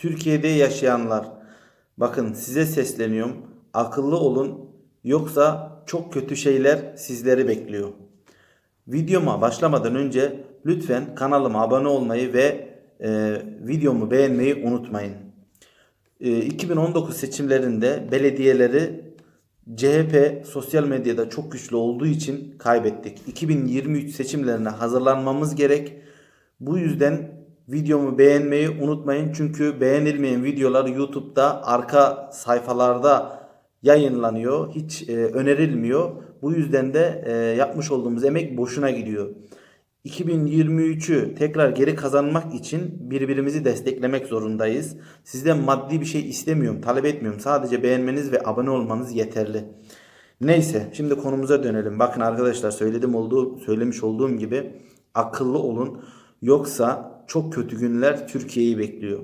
Türkiye'de yaşayanlar bakın size sesleniyorum. Akıllı olun yoksa çok kötü şeyler sizleri bekliyor. Videoma başlamadan önce lütfen kanalıma abone olmayı ve e, videomu beğenmeyi unutmayın. E, 2019 seçimlerinde belediyeleri CHP sosyal medyada çok güçlü olduğu için kaybettik. 2023 seçimlerine hazırlanmamız gerek. Bu yüzden videomu beğenmeyi unutmayın. Çünkü beğenilmeyen videolar YouTube'da arka sayfalarda yayınlanıyor. Hiç e, önerilmiyor. Bu yüzden de e, yapmış olduğumuz emek boşuna gidiyor. 2023'ü tekrar geri kazanmak için birbirimizi desteklemek zorundayız. Sizden maddi bir şey istemiyorum, talep etmiyorum. Sadece beğenmeniz ve abone olmanız yeterli. Neyse, şimdi konumuza dönelim. Bakın arkadaşlar söyledim olduğu söylemiş olduğum gibi akıllı olun. Yoksa çok kötü günler Türkiye'yi bekliyor.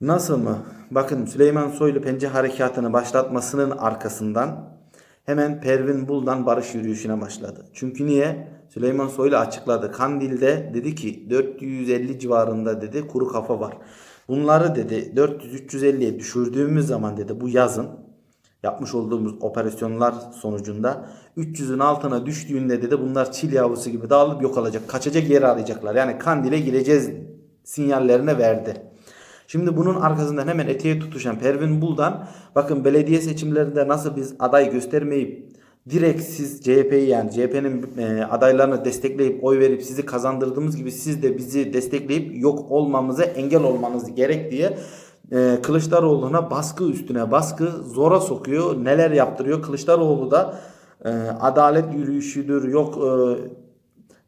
Nasıl mı? Bakın Süleyman Soylu Pence Harekatı'nı başlatmasının arkasından hemen Pervin Buldan barış yürüyüşüne başladı. Çünkü niye? Süleyman Soylu açıkladı. Kandil'de dedi ki 450 civarında dedi kuru kafa var. Bunları dedi 400-350'ye düşürdüğümüz zaman dedi bu yazın yapmış olduğumuz operasyonlar sonucunda 300'ün altına düştüğünde dedi bunlar çil yavrusu gibi dağılıp yok olacak. Kaçacak yer arayacaklar. Yani Kandil'e gireceğiz sinyallerini verdi. Şimdi bunun arkasından hemen eteğe tutuşan Pervin Buldan bakın belediye seçimlerinde nasıl biz aday göstermeyip direkt siz CHP'yi yani CHP'nin e, adaylarını destekleyip oy verip sizi kazandırdığımız gibi siz de bizi destekleyip yok olmamıza engel olmanız gerek diye e, Kılıçdaroğlu'na baskı üstüne baskı zora sokuyor. Neler yaptırıyor? Kılıçdaroğlu da e, adalet yürüyüşüdür yok e,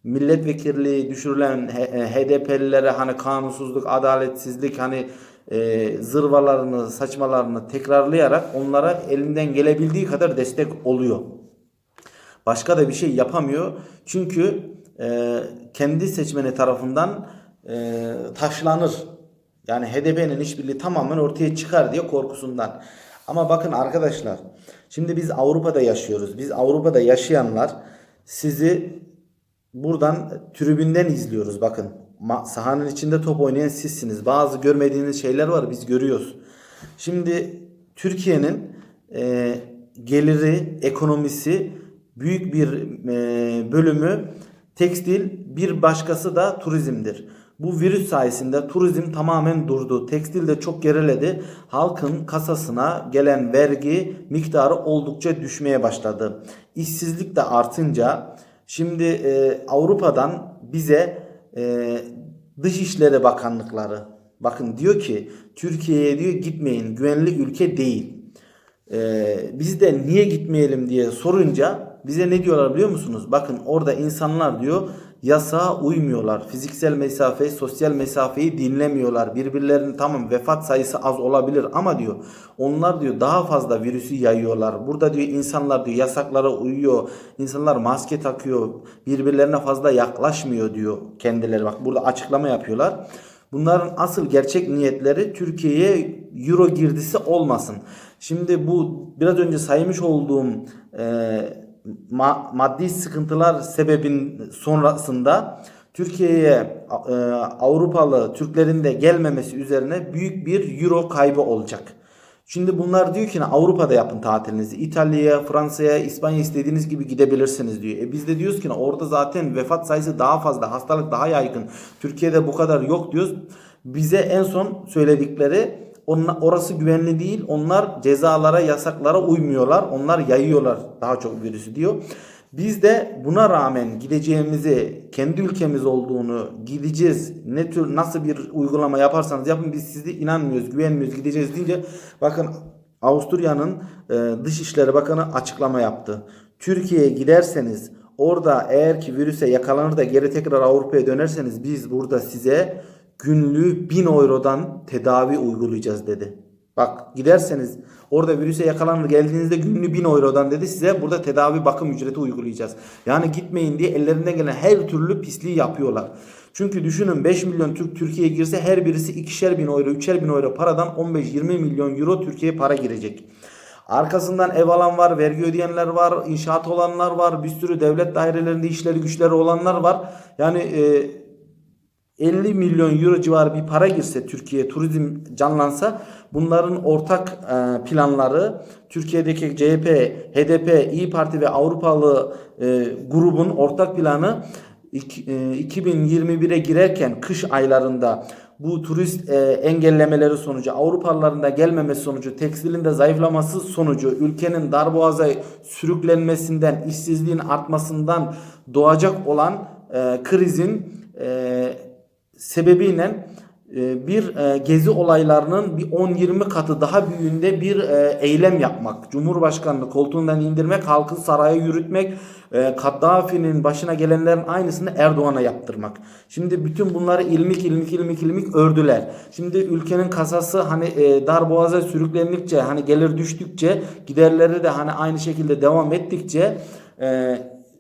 milletvekilliği düşürülen HDP'lilere hani kanunsuzluk, adaletsizlik hani e, zırvalarını, saçmalarını tekrarlayarak onlara elinden gelebildiği kadar destek oluyor. Başka da bir şey yapamıyor. Çünkü e, kendi seçmeni tarafından e, taşlanır. Yani HDP'nin işbirliği tamamen ortaya çıkar diye korkusundan. Ama bakın arkadaşlar, şimdi biz Avrupa'da yaşıyoruz. Biz Avrupa'da yaşayanlar sizi buradan tribünden izliyoruz bakın. Sahanın içinde top oynayan sizsiniz. Bazı görmediğiniz şeyler var biz görüyoruz. Şimdi Türkiye'nin e, geliri, ekonomisi büyük bir e, bölümü tekstil, bir başkası da turizmdir. Bu virüs sayesinde turizm tamamen durdu. Tekstil de çok geriledi. Halkın kasasına gelen vergi miktarı oldukça düşmeye başladı. İşsizlik de artınca Şimdi e, Avrupa'dan bize e, Dışişleri Bakanlıkları bakın diyor ki Türkiye'ye diyor gitmeyin güvenli ülke değil. E, biz de niye gitmeyelim diye sorunca bize ne diyorlar biliyor musunuz? Bakın orada insanlar diyor yasağa uymuyorlar. Fiziksel mesafe, sosyal mesafeyi dinlemiyorlar. Birbirlerinin tamam vefat sayısı az olabilir ama diyor onlar diyor daha fazla virüsü yayıyorlar. Burada diyor insanlar diyor yasaklara uyuyor. İnsanlar maske takıyor. Birbirlerine fazla yaklaşmıyor diyor kendileri. Bak burada açıklama yapıyorlar. Bunların asıl gerçek niyetleri Türkiye'ye euro girdisi olmasın. Şimdi bu biraz önce saymış olduğum e, ma- maddi sıkıntılar sebebin sonrasında Türkiye'ye e, Avrupalı Türklerin de gelmemesi üzerine büyük bir euro kaybı olacak. Şimdi bunlar diyor ki Avrupa'da yapın tatilinizi. İtalya'ya, Fransa'ya, İspanya istediğiniz gibi gidebilirsiniz diyor. E biz de diyoruz ki orada zaten vefat sayısı daha fazla, hastalık daha yaygın. Türkiye'de bu kadar yok diyoruz. Bize en son söyledikleri onlar, orası güvenli değil. Onlar cezalara, yasaklara uymuyorlar. Onlar yayıyorlar daha çok virüsü diyor. Biz de buna rağmen gideceğimizi, kendi ülkemiz olduğunu, gideceğiz, ne tür nasıl bir uygulama yaparsanız yapın biz size inanmıyoruz, güvenmiyoruz, gideceğiz deyince bakın Avusturya'nın e, Dışişleri Bakanı açıklama yaptı. Türkiye'ye giderseniz orada eğer ki virüse yakalanır da geri tekrar Avrupa'ya dönerseniz biz burada size günlüğü 1000 eurodan tedavi uygulayacağız dedi. Bak giderseniz orada virüse yakalanır geldiğinizde günlüğü 1000 eurodan dedi size burada tedavi bakım ücreti uygulayacağız. Yani gitmeyin diye ellerinden gelen her türlü pisliği yapıyorlar. Çünkü düşünün 5 milyon Türk Türkiye'ye girse her birisi ikişer bin euro, üçer bin euro paradan 15-20 milyon euro Türkiye'ye para girecek. Arkasından ev alan var, vergi ödeyenler var, inşaat olanlar var, bir sürü devlet dairelerinde işleri güçleri olanlar var. Yani e, 50 milyon euro civarı bir para girse Türkiye'ye turizm canlansa bunların ortak e, planları Türkiye'deki CHP, HDP, İyi Parti ve Avrupalı e, grubun ortak planı ik- e, 2021'e girerken kış aylarında bu turist e, engellemeleri sonucu Avrupalıların da gelmemesi sonucu tekstilin de zayıflaması sonucu ülkenin darboğaza sürüklenmesinden işsizliğin artmasından doğacak olan krizin sebebiyle e, bir e, gezi olaylarının bir 10-20 katı daha büyüğünde bir e, eylem yapmak. Cumhurbaşkanını koltuğundan indirmek, halkı saraya yürütmek, Kaddafi'nin başına gelenlerin aynısını Erdoğan'a yaptırmak. Şimdi bütün bunları ilmik ilmik ilmik ilmik ördüler. Şimdi ülkenin kasası hani e, darboğaza sürüklendikçe hani gelir düştükçe giderleri de hani aynı şekilde devam ettikçe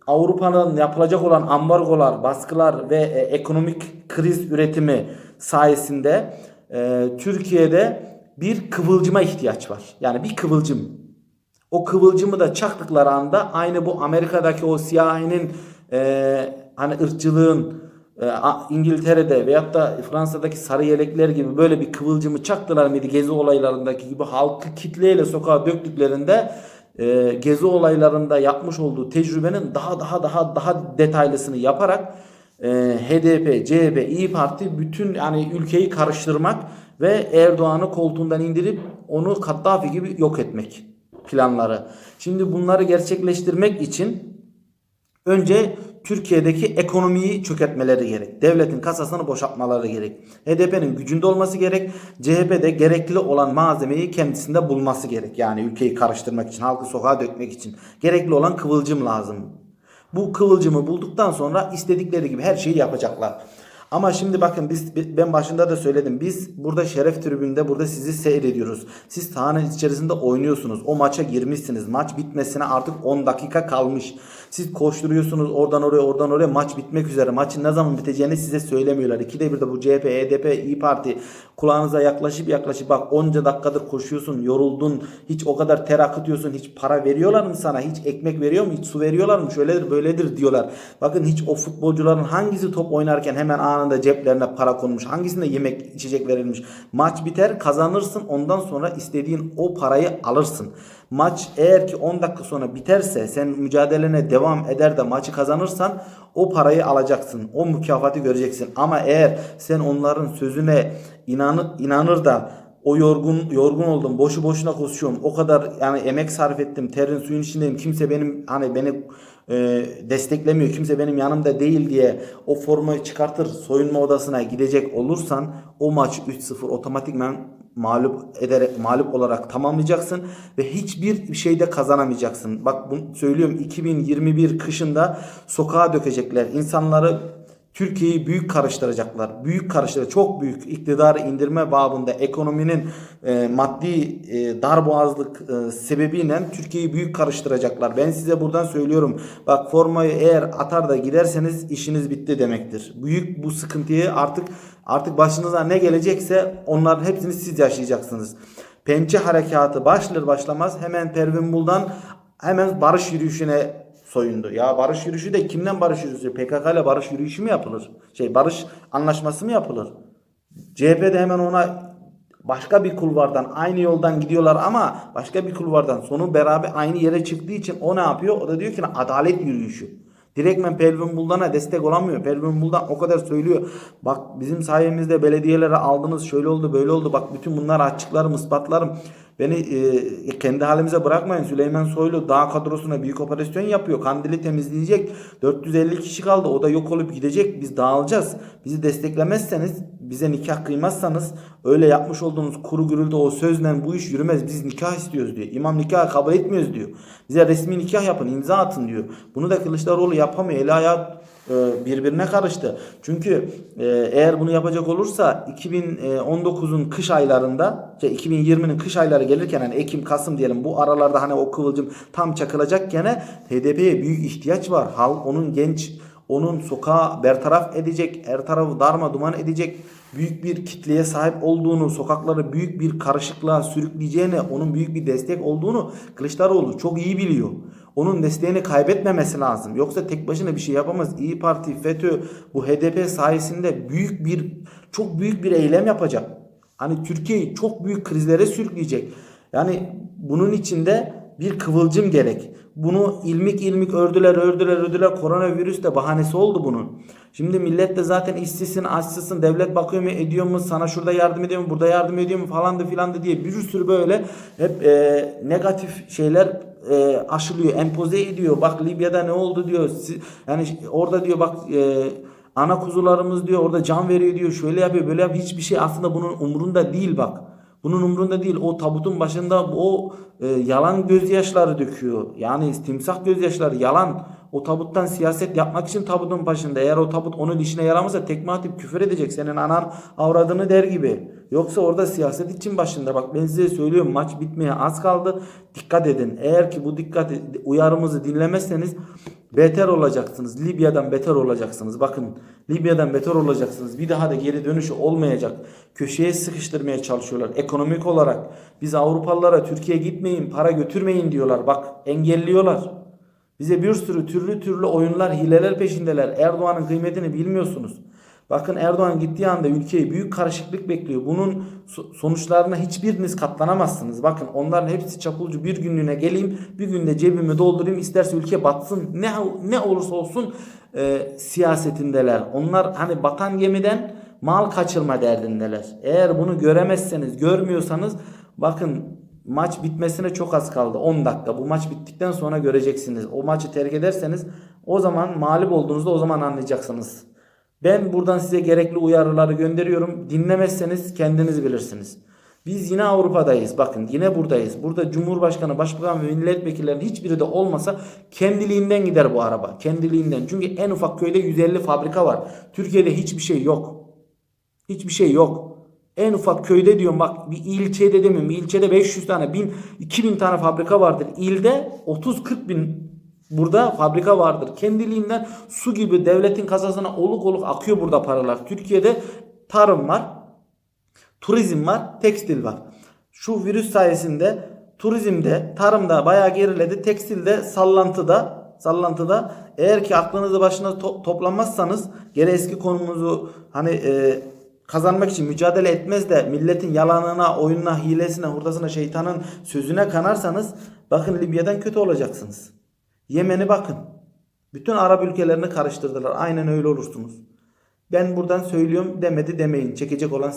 Avrupa'nın yapılacak olan ambargolar, baskılar ve e, ekonomik kriz üretimi sayesinde e, Türkiye'de bir kıvılcıma ihtiyaç var. Yani bir kıvılcım. O kıvılcımı da çaktıkları anda aynı bu Amerika'daki o siyahinin e, hani ırkçılığın e, İngiltere'de veyahut da Fransa'daki sarı yelekler gibi böyle bir kıvılcımı çaktılar mıydı gezi olaylarındaki gibi halkı kitleyle sokağa döktüklerinde e, gezi olaylarında yapmış olduğu tecrübenin daha daha daha daha detaylısını yaparak e, HDP, CHP, İyi Parti bütün yani ülkeyi karıştırmak ve Erdoğan'ı koltuğundan indirip onu Kaddafi gibi yok etmek planları. Şimdi bunları gerçekleştirmek için önce Türkiye'deki ekonomiyi çökertmeleri gerek. Devletin kasasını boşaltmaları gerek. HDP'nin gücünde olması gerek. CHP'de gerekli olan malzemeyi kendisinde bulması gerek. Yani ülkeyi karıştırmak için, halkı sokağa dökmek için. Gerekli olan kıvılcım lazım. Bu kıvılcımı bulduktan sonra istedikleri gibi her şeyi yapacaklar. Ama şimdi bakın biz ben başında da söyledim. Biz burada şeref tribünde burada sizi seyrediyoruz. Siz sahanın içerisinde oynuyorsunuz. O maça girmişsiniz. Maç bitmesine artık 10 dakika kalmış. Siz koşturuyorsunuz oradan oraya oradan oraya maç bitmek üzere. Maçın ne zaman biteceğini size söylemiyorlar. İkide bir de bu CHP, HDP, İyi Parti kulağınıza yaklaşıp yaklaşıp bak onca dakikadır koşuyorsun, yoruldun. Hiç o kadar ter akıtıyorsun. Hiç para veriyorlar mı sana? Hiç ekmek veriyor mu? Hiç su veriyorlar mı? Şöyledir böyledir diyorlar. Bakın hiç o futbolcuların hangisi top oynarken hemen anında ceplerine para konmuş. Hangisinde yemek içecek verilmiş. Maç biter kazanırsın ondan sonra istediğin o parayı alırsın. Maç eğer ki 10 dakika sonra biterse sen mücadelene devam eder de maçı kazanırsan o parayı alacaksın. O mükafatı göreceksin. Ama eğer sen onların sözüne inanır, inanır da o yorgun yorgun oldum. Boşu boşuna koşuyorum. O kadar yani emek sarf ettim. Terin suyun içindeyim. Kimse benim hani beni e, desteklemiyor. Kimse benim yanımda değil diye o formayı çıkartır soyunma odasına gidecek olursan o maç 3-0 otomatikman mağlup ederek mağlup olarak tamamlayacaksın ve hiçbir şeyde kazanamayacaksın. Bak bunu söylüyorum 2021 kışında sokağa dökecekler. İnsanları Türkiye'yi büyük karıştıracaklar. Büyük karıştıracak. Çok büyük iktidarı indirme babında ekonominin e, maddi e, darboğazlık e, sebebiyle Türkiye'yi büyük karıştıracaklar. Ben size buradan söylüyorum. Bak formayı eğer atar da giderseniz işiniz bitti demektir. Büyük bu sıkıntıyı artık artık başınıza ne gelecekse onların hepsini siz yaşayacaksınız. Pençe harekatı başlar başlamaz hemen Pervin Buldan hemen barış yürüyüşüne soyundu. Ya barış yürüyüşü de kimden barış yürüyüşü? PKK ile barış yürüyüşü mü yapılır? Şey barış anlaşması mı yapılır? CHP'de hemen ona başka bir kulvardan aynı yoldan gidiyorlar ama başka bir kulvardan sonu beraber aynı yere çıktığı için o ne yapıyor? O da diyor ki adalet yürüyüşü. Direktmen Pervin Buldan'a destek olamıyor. Pervin Buldan o kadar söylüyor. Bak bizim sayemizde belediyelere aldınız şöyle oldu böyle oldu. Bak bütün bunlar açıklarım ispatlarım. Beni e, kendi halimize bırakmayın. Süleyman Soylu dağ kadrosuna büyük operasyon yapıyor. Kandili temizleyecek. 450 kişi kaldı. O da yok olup gidecek. Biz dağılacağız. Bizi desteklemezseniz, bize nikah kıymazsanız öyle yapmış olduğunuz kuru gürültü o sözle bu iş yürümez. Biz nikah istiyoruz diyor. İmam nikah kabul etmiyoruz diyor. Bize resmi nikah yapın, imza atın diyor. Bunu da Kılıçdaroğlu yapamıyor. Eli ayağı birbirine karıştı. Çünkü e, eğer bunu yapacak olursa 2019'un kış aylarında, şey 2020'nin kış ayları gelirken hani Ekim, Kasım diyelim bu aralarda hani o kıvılcım tam çakılacakken HDP'ye büyük ihtiyaç var. Halk onun genç onun sokağa bertaraf edecek, her tarafı darma duman edecek büyük bir kitleye sahip olduğunu, sokakları büyük bir karışıklığa sürükleyeceğini, onun büyük bir destek olduğunu Kılıçdaroğlu çok iyi biliyor. Onun desteğini kaybetmemesi lazım. Yoksa tek başına bir şey yapamaz. İyi Parti, FETÖ bu HDP sayesinde büyük bir çok büyük bir eylem yapacak. Hani Türkiye'yi çok büyük krizlere sürükleyecek. Yani bunun içinde bir kıvılcım gerek. Bunu ilmik ilmik ördüler ördüler ördüler. Koronavirüs de bahanesi oldu bunun. Şimdi millet de zaten işsizsin açsızsın. Devlet bakıyor mu ediyor mu sana şurada yardım ediyor mu burada yardım ediyor mu falan da filan da diye bir sürü böyle hep e, negatif şeyler e, aşılıyor empoze ediyor. Bak Libya'da ne oldu diyor. Si- Yani orada diyor bak e, ana kuzularımız diyor orada can veriyor diyor. Şöyle yapıyor böyle yapıyor. Hiçbir şey aslında bunun umurunda değil bak. Bunun umrunda değil. O tabutun başında o e, yalan gözyaşları döküyor. Yani timsah gözyaşları yalan. O tabuttan siyaset yapmak için tabutun başında. Eğer o tabut onun işine yaramazsa tekme atıp küfür edecek. Senin anan avradını der gibi. Yoksa orada siyaset için başında. Bak ben size söylüyorum maç bitmeye az kaldı. Dikkat edin. Eğer ki bu dikkat uyarımızı dinlemezseniz beter olacaksınız. Libya'dan beter olacaksınız. Bakın Libya'dan beter olacaksınız. Bir daha da geri dönüşü olmayacak. Köşeye sıkıştırmaya çalışıyorlar. Ekonomik olarak biz Avrupalılara Türkiye'ye gitmeyin, para götürmeyin diyorlar. Bak engelliyorlar. Bize bir sürü türlü türlü oyunlar, hileler peşindeler. Erdoğan'ın kıymetini bilmiyorsunuz. Bakın Erdoğan gittiği anda ülkeyi büyük karışıklık bekliyor. Bunun so- sonuçlarına hiçbiriniz katlanamazsınız. Bakın onların hepsi çapulcu bir günlüğüne geleyim, bir günde cebimi doldurayım, isterse ülke batsın. Ne ne olursa olsun e, siyasetindeler. Onlar hani batan gemiden mal kaçırma derdindeler. Eğer bunu göremezseniz, görmüyorsanız bakın maç bitmesine çok az kaldı. 10 dakika. Bu maç bittikten sonra göreceksiniz. O maçı terk ederseniz o zaman mağlup olduğunuzda o zaman anlayacaksınız. Ben buradan size gerekli uyarıları gönderiyorum. Dinlemezseniz kendiniz bilirsiniz. Biz yine Avrupa'dayız. Bakın yine buradayız. Burada Cumhurbaşkanı, Başbakan ve milletvekillerinin hiçbiri de olmasa kendiliğinden gider bu araba. Kendiliğinden. Çünkü en ufak köyde 150 fabrika var. Türkiye'de hiçbir şey yok. Hiçbir şey yok. En ufak köyde diyorum bak bir ilçede demiyorum. Bir ilçede 500 tane, 1000, 2000 tane fabrika vardır. İlde 30-40 bin burada fabrika vardır. Kendiliğinden su gibi devletin kasasına oluk oluk akıyor burada paralar. Türkiye'de tarım var, turizm var, tekstil var. Şu virüs sayesinde turizmde, tarımda bayağı geriledi. Tekstilde sallantıda, sallantıda eğer ki aklınızı başına to- toplamazsanız gene eski konumuzu hani e, kazanmak için mücadele etmez de milletin yalanına, oyununa, hilesine, hurdasına, şeytanın sözüne kanarsanız bakın Libya'dan kötü olacaksınız. Yemen'i bakın. Bütün Arap ülkelerini karıştırdılar. Aynen öyle olursunuz. Ben buradan söylüyorum demedi demeyin. Çekecek olan